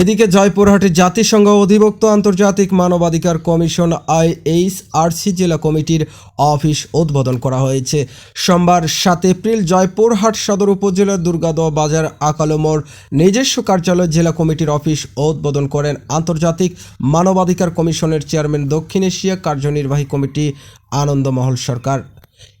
এদিকে জয়পুরহাটে জাতিসংঘ অধিভুক্ত আন্তর্জাতিক মানবাধিকার কমিশন আইএইচআরসি জেলা কমিটির অফিস উদ্বোধন করা হয়েছে। সোমবার সাত এপ্রিল জয়পুরহাট সদর উপজেলার দুর্গাদহ বাজার আকালমোড় নিজস্ব কার্যালয় জেলা কমিটির অফিস উদ্বোধন করেন আন্তর্জাতিক মানবাধিকার কমিশনের চেয়ারম্যান দক্ষিণ এশিয়া কার্যনির্বাহী কমিটি আনন্দমহল সরকার।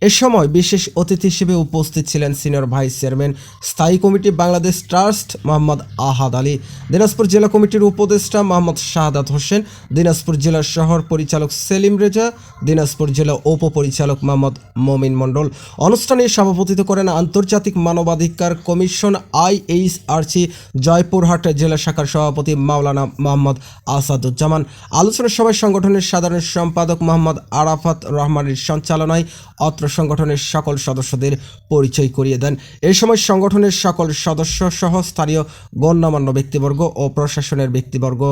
এ সময় বিশেষ অতিথি হিসেবে উপস্থিত ছিলেন সিনিয়র ভাইস চেয়ারম্যান স্থায়ী কমিটি বাংলাদেশ ট্রাস্ট মোহাম্মদ আহাদ আলী, দিনাজপুর জেলা কমিটির উপদেষ্টা মোহাম্মদ শাহাদাত হোসেন, দিনাজপুর জেলার শহর পরিচালক সেলিম রেজা, দিনাজপুর জেলা উপপরিচালক মোহাম্মদ মমিন মণ্ডল। অনুষ্ঠানে সভাপতিত্ব করেন আন্তর্জাতিক মানবাধিকার কমিশন আইএইচআরসি, জয়পুরহাট জেলা শাখার সভাপতি মাওলানা মোহাম্মদ আসাদুজ্জামান। আলোচনা সভায় সংগঠনের সাধারণ সম্পাদক মোহাম্মদ আরাফাত রহমানের সঞ্চালনায় অত্র সংগঠনের সকল সদস্যদের পরিচয় করিয়ে দেন। এ সময় সংগঠনের সকল সদস্য সহ স্থানীয় গণ্যমান্য ব্যক্তিবর্গ ও প্রশাসনের ব্যক্তিবর্গ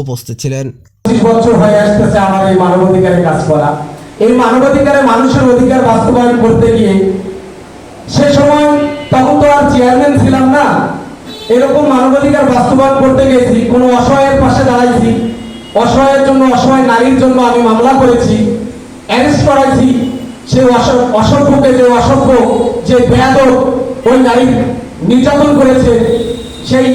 উপস্থিত ছিলেন। এই এই মানবাধিকারে মানুষের অধিকার বাস্তবায়ন করতে গিয়ে সে সময় তখন তো আর চেয়ারম্যান ছিলাম না। এরকম মানবাধিকার বাস্তবায়ন করতে গেছি, কোনো অসহায়ের পাশে দাঁড়াইছি, অসহায়ের জন্য, অসহায় নারীর জন্য আমি মামলা করেছি অ্যারেস্ট করাইছি সে অস- অসভ্যকে যে অসভ্য যে বেয়াদ ওই নারী নির্যাতন করেছে সেই